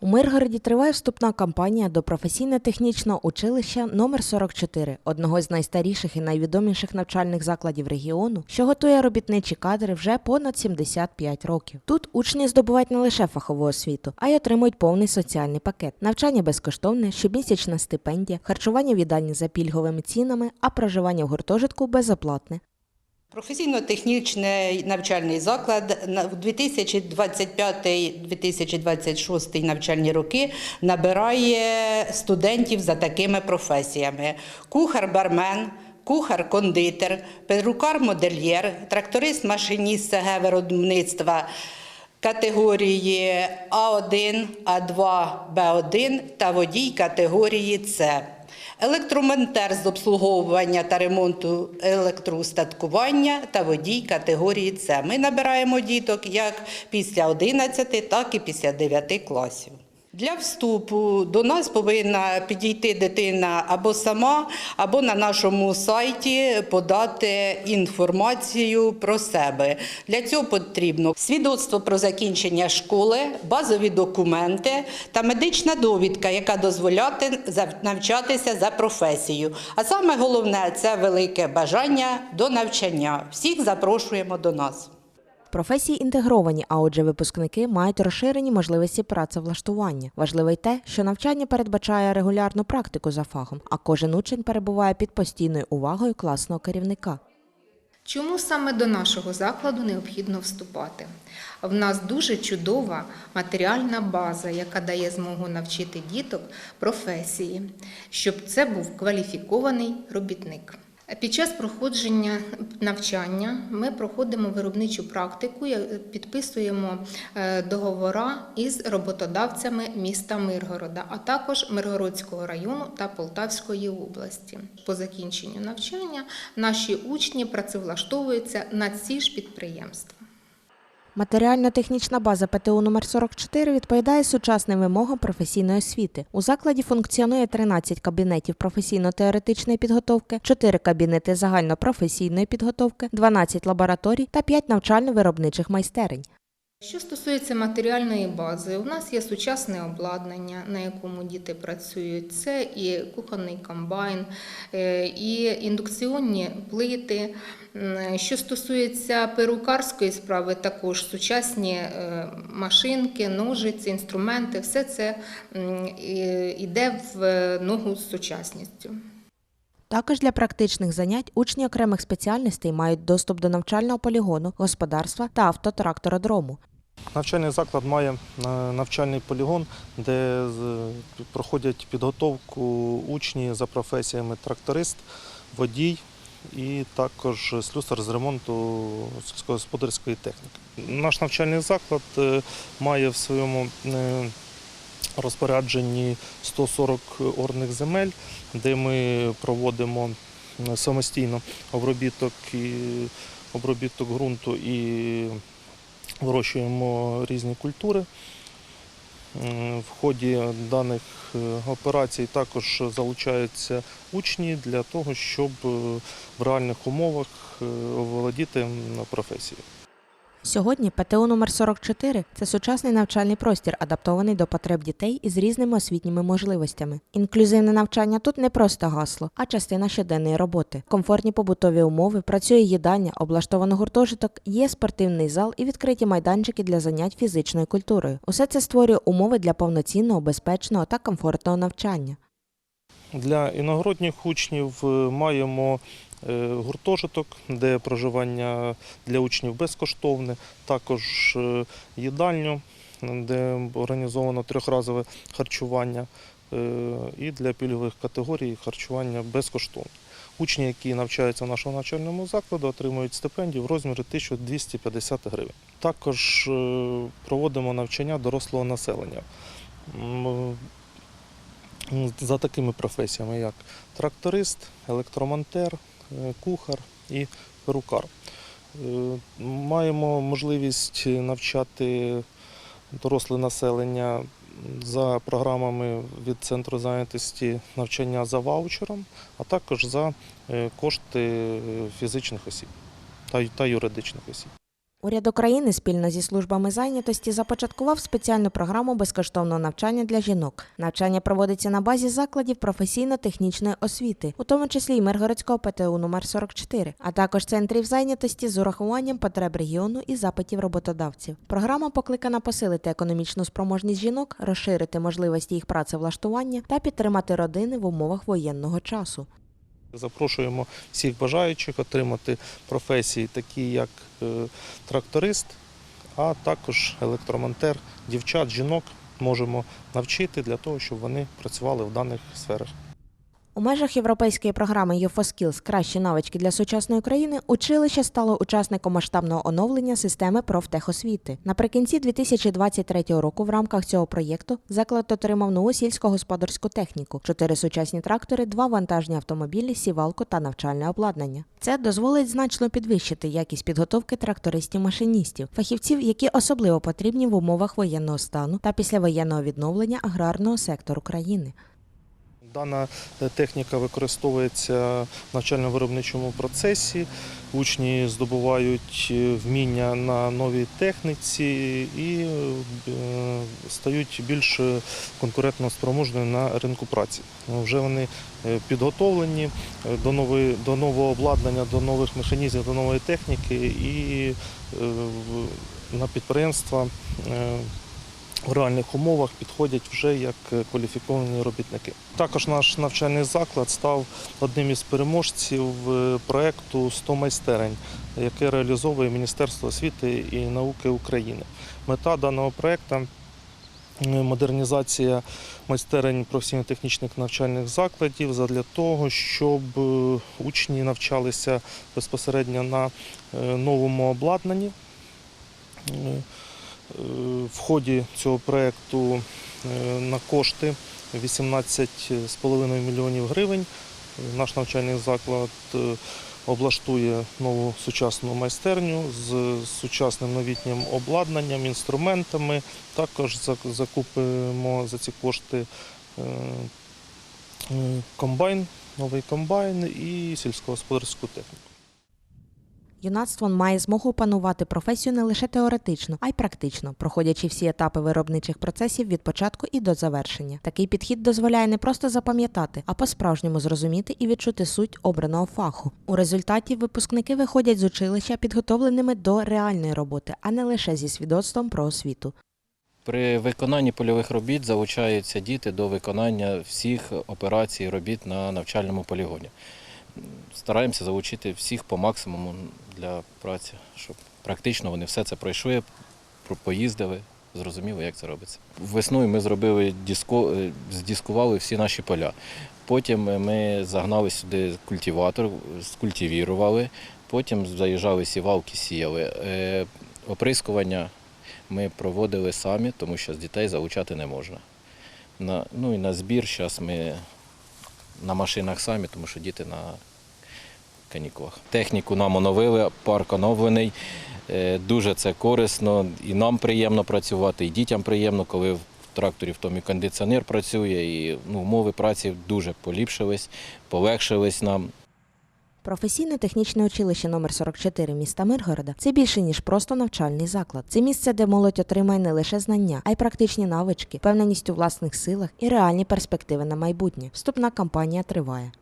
У Миргороді триває вступна кампанія до професійно-технічного училища номер 44 одного з найстаріших і найвідоміших навчальних закладів регіону, що готує робітничі кадри вже понад 75 років. Тут учні здобувають не лише фахову освіту, а й отримують повний соціальний пакет: навчання безкоштовне, щомісячна стипендія, харчування в їдальні за пільговими цінами, а проживання в гуртожитку безоплатне. Професійно-технічний навчальний заклад в 2025-2026 навчальні роки набирає студентів за такими професіями: кухар-бармен, кухар-кондитер, перукар-модельєр, тракторист-машиніст СГ виробництва категорії А1, А2, Б1 та водій категорії С. Електромонтер з обслуговування та ремонту електроустаткування та водій категорії С. Ми набираємо діток як після 11, так і після 9 класів. Для вступу до нас повинна підійти дитина або сама, або на нашому сайті подати інформацію про себе. Для цього потрібно свідоцтво про закінчення школи, базові документи та медична довідка, яка дозволяє навчатися за професією. А саме головне це велике бажання до навчання. Всіх запрошуємо до нас. Професії інтегровані, а отже, випускники мають розширені можливості працевлаштування. Важливо й те, що навчання передбачає регулярну практику за фахом, а кожен учень перебуває під постійною увагою класного керівника. Чому саме до нашого закладу необхідно вступати? В нас дуже чудова матеріальна база, яка дає змогу навчити діток професії, щоб це був кваліфікований робітник. Під час проходження навчання ми проходимо виробничу практику, я- підписуємо договори із роботодавцями міста Миргорода, а також Миргородського району та Полтавської області. По закінченню навчання наші учні працевлаштовуються на ці ж підприємства. Матеріально-технічна база ПТУ номер 44 відповідає сучасним вимогам професійної освіти. У закладі функціонує 13 кабінетів професійно-теоретичної підготовки, 4 кабінети загальнопрофесійної підготовки, 12 лабораторій та 5 навчально-виробничих майстерень. Що стосується матеріальної бази, у нас є сучасне обладнання, на якому діти працюють. Це і кухонний комбайн, е, і індукціонні плити. Що стосується перукарської справи, також сучасні е, машинки, ножиці, інструменти, все це йде в ногу з сучасністю. Також для практичних занять учні окремих спеціальностей мають доступ до навчального полігону, господарства та автотрактородрому. Навчальний заклад має е, навчальний полігон, де проходять підготовку учні за професіями тракторист, водій і також слюсар з ремонту сільськогосподарської техніки. Наш навчальний заклад е, має в своєму е, розпорядженні 140 орних земель, де ми проводимо самостійно обробіток і обробіток ґрунту і вирощуємо різні культури. В ході даних е, операцій також залучаються учні для того, щоб е, в реальних умовах е, оволодіти м, професією. Сьогодні ПТУ номер 44 – це сучасний навчальний простір, адаптований до потреб дітей із різними освітніми можливостями. Інклюзивне навчання тут не просто гасло, а частина щоденної роботи. Комфортні побутові умови, працює їдальня, облаштовано гуртожиток, є спортивний зал і відкриті майданчики для занять фізичною культурою. Усе це створює умови для повноцінного, безпечного та комфортного навчання. Для іногородніх учнів е, маємо гуртожиток, де проживання для учнів безкоштовне, також е, їдальню, де організовано трьохразове харчування, е, і для пільгових категорій харчування безкоштовне. Учні, які навчаються в нашому навчальному закладу, отримують стипендію в розмірі 1250 гривень. Також е, проводимо навчання дорослого населення. За такими професіями, як тракторист, електромонтер, е, кухар і перукар. Е, Маємо можливість навчати доросле населення за програмами від центру зайнятості навчання за ваучером, а також за е, кошти е, фізичних осіб та юридичних осіб. Уряд України спільно зі службами зайнятості започаткував спеціальну програму безкоштовного навчання для жінок. Навчання проводиться на базі закладів професійно-технічної освіти, у тому числі й Миргородського ПТУ номер 44, а також центрів зайнятості з урахуванням потреб регіону і запитів роботодавців. Програма покликана посилити економічну спроможність жінок, розширити можливості їх працевлаштування та підтримати родини в умовах воєнного часу. Запрошуємо всіх бажаючих отримати професії, такі як е, тракторист, а також електромонтер, дівчат, жінок можемо навчити для того, щоб вони працювали в даних сферах. У межах європейської програми «ЮФОСкілз. Кращі навички для сучасної країни училище стало учасником масштабного оновлення системи профтехосвіти. Наприкінці 2023 року в рамках цього проєкту заклад отримав нову сільськогосподарську техніку: чотири сучасні трактори, два вантажні автомобілі, сівалку та навчальне обладнання. Це дозволить значно підвищити якість підготовки трактористів-машиністів, фахівців, які особливо потрібні в умовах воєнного стану та післявоєнного відновлення аграрного сектору країни. Дана е, техніка використовується в навчально-виробничому процесі. Учні здобувають е, вміння на новій техніці і е, стають більш конкурентно спроможними на ринку праці. Вже вони підготовлені до, нової, до нового обладнання, до нових механізмів, до нової техніки і на підприємства в реальних умовах підходять вже як е, кваліфіковані робітники. Також наш навчальний заклад став одним із переможців е, проекту «100 майстерень, яке реалізовує Міністерство освіти і науки України. Мета даного проекту е, модернізація майстерень професійно-технічних навчальних закладів задля того, щоб учні навчалися безпосередньо на новому обладнанні. В ході цього проєкту е, на кошти 18,5 мільйонів гривень наш навчальний заклад е, облаштує нову сучасну майстерню з сучасним новітнім обладнанням, інструментами. Також зак- закупимо за ці кошти е, комбайн, новий комбайн і сільськогосподарську техніку. Юнацтво має змогу опанувати професію не лише теоретично, а й практично, проходячи всі етапи виробничих процесів від початку і до завершення. Такий підхід дозволяє не просто запам'ятати, а по-справжньому зрозуміти і відчути суть обраного фаху. У результаті випускники виходять з училища підготовленими до реальної роботи, а не лише зі свідоцтвом про освіту. При виконанні польових робіт залучаються діти до виконання всіх операцій робіт на навчальному полігоні. Стараємося залучити всіх по максимуму для праці, щоб практично вони все це пройшли, поїздили, зрозуміли, як це робиться. Весною ми зробили диско, е, здіскували всі наші поля. Потім ми загнали сюди культиватор, скультивірували, потім заїжджали сівалки, сіяли. Е, Оприскування ми проводили самі, тому що з дітей залучати не можна. На, ну і на збір зараз ми на машинах самі, тому що діти на канікулах. Техніку нам оновили, парк оновлений. Е, Дуже це корисно, і нам приємно працювати, і дітям приємно, коли в тракторі в тому і кондиціонер працює, і ну, умови праці дуже поліпшились, полегшились нам. Професійно-технічне училище номер 44 міста Миргорода це більше ніж просто навчальний заклад. Це місце, де молодь отримає не лише знання, а й практичні навички, впевненість у власних силах і реальні перспективи на майбутнє. Вступна кампанія триває.